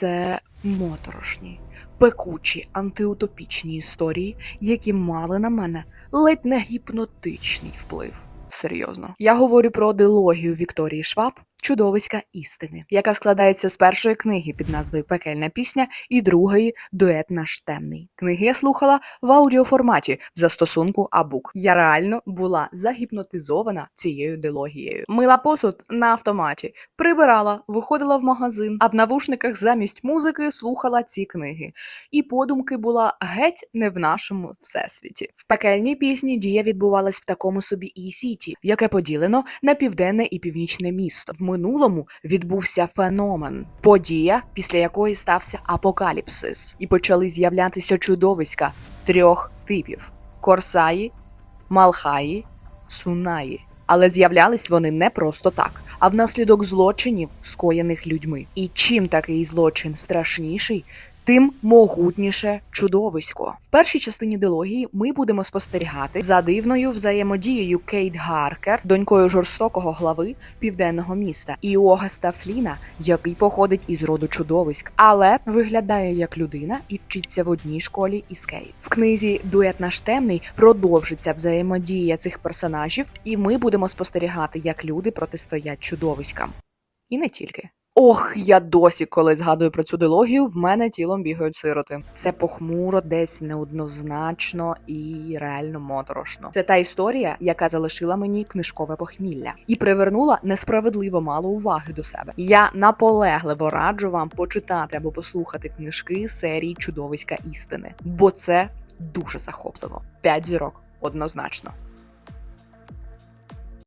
це моторошні, пекучі антиутопічні історії, які мали на мене ледь не гіпнотичний вплив. Серйозно, я говорю про дилогію Вікторії Шваб. Чудовиська істини, яка складається з першої книги під назвою Пекельна пісня і другої Дует наш темний. Книги я слухала в аудіоформаті в застосунку Абук. Я реально була загіпнотизована цією дилогією. Мила посуд на автоматі, прибирала, виходила в магазин, а в навушниках замість музики слухала ці книги. І подумки була геть не в нашому всесвіті. В пекельній пісні дія відбувалась в такому собі і-сіті, яке поділено на південне і північне місто. Минулому відбувся феномен, подія, після якої стався апокаліпсис, і почали з'являтися чудовиська трьох типів: корсаї, малхаї, сунаї. Але з'являлись вони не просто так, а внаслідок злочинів, скоєних людьми. І чим такий злочин страшніший, тим могутніше чудовисько. В першій частині дилогії ми будемо спостерігати за дивною взаємодією Кейт Гаркер, донькою жорстокого глави південного міста, і Огаста Фліна, який походить із роду чудовиськ, але виглядає як людина і вчиться в одній школі із Кейт. В книзі Дует наш темний продовжиться взаємодія цих персонажів, і ми будемо спостерігати, як люди протистоять чудовиськам. І не тільки. Ох, я досі, коли згадую про цю дилогію, в мене тілом бігають сироти. Це похмуро, десь неоднозначно і реально моторошно. Це та історія, яка залишила мені книжкове похмілля і привернула несправедливо мало уваги до себе. Я наполегливо раджу вам почитати або послухати книжки серії Чудовиська істини, бо це дуже захопливо. П'ять зірок однозначно.